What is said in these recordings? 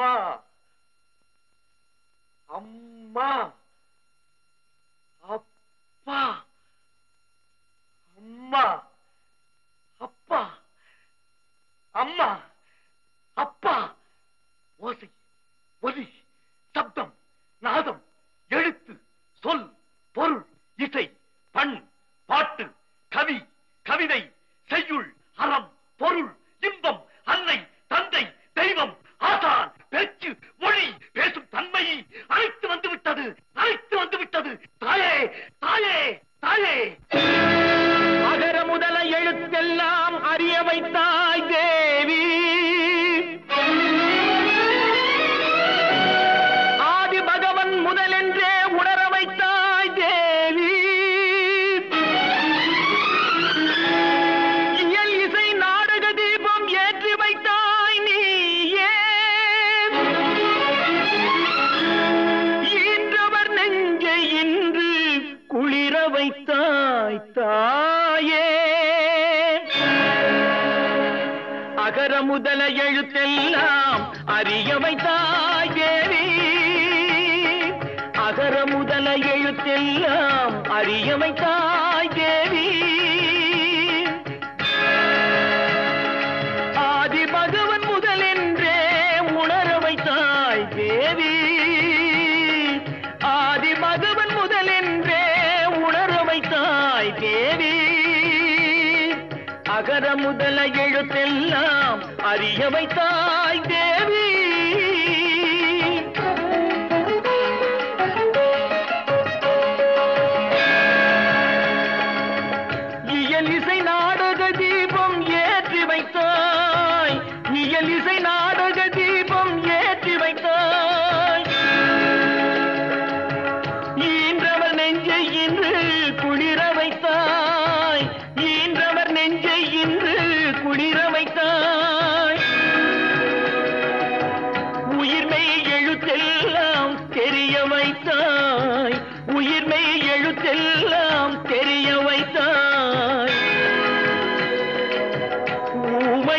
அம்மா. அம்மா. அப்பா. அம்மா. அப்பா. அம்மா. அப்பா. ஓசை. ஒலி. அகர முதல எழுத்தெல்லாம் அறிய வைத்தாய் அகர முதல எழுத்தெல்லாம் அறிய வைத்தாய் அகர முதல எழுத்தெல்லாம் அறிய வைத்தாய் தேவி.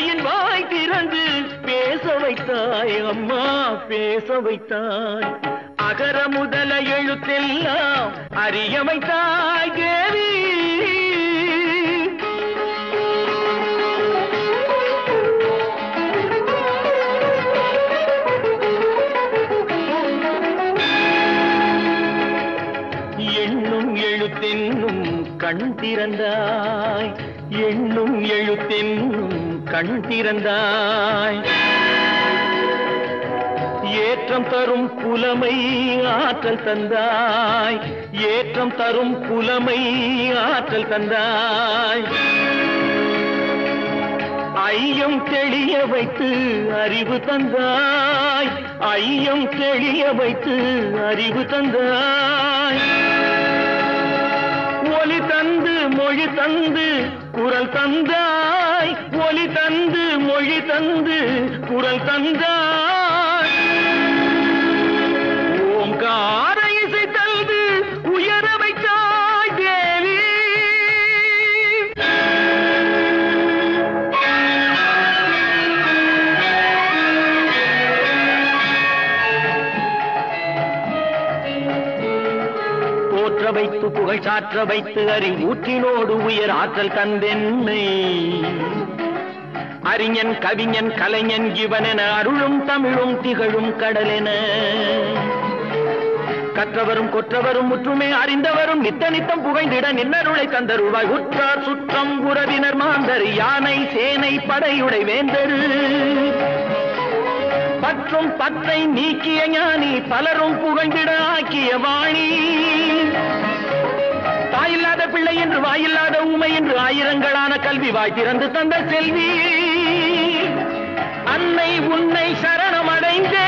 தாயின் வாய் திறந்து பேச வைத்தாய் அம்மா பேச வைத்தாய். அகர முதல எழுத்தெல்லாம் அறியமைத்தாய் தேவி. எழுத்தென்னும் கண் திறந்தாய். எண்ணும் எழுத்தென்னும் கண் திறந்தாய். ஏற்றம் தரும் புலமை ஆற்றல் தந்தாய். ஏற்றம் தரும் புலமை ஆற்றல் தந்தாய். ஐயம் தெளிய வைத்து அறிவு தந்தாய். ஐயம் தெளிய வைத்து அறிவு தந்தாய். மொழி தந்து குரல் தந்தாய். ஒலி தந்து மொழி தந்து குரல் தந்தாய். புகழ் சாற்ற வைத்து அறிவூற்றினோடு உயர் ஆற்றல் தந்தென்னை. அறிஞன் கவிஞன் கலைஞன் இவனென அருளும் தமிழும் திகழும் கடலென. கற்றவரும் கொற்றவரும் முற்றுமே அறிந்தவரும் நித்த நித்தம் புகைந்திட நின்னருளை தந்தருவாய் உற்றார் சுற்றம் உறவினர் மாந்தர் யானை சேனை படையுடை வேந்தரு. பற்றும் பற்றை நீக்கிய ஞானி பலரும் புகழ்ந்திட ஆக்கிய வாணி. என்று வாயில்லாத ஊமை என்று ஆயிரங்களான கல்வி வாய் திறந்து தந்த செல்வி. அன்னை உன்னை சரணம் அடைந்து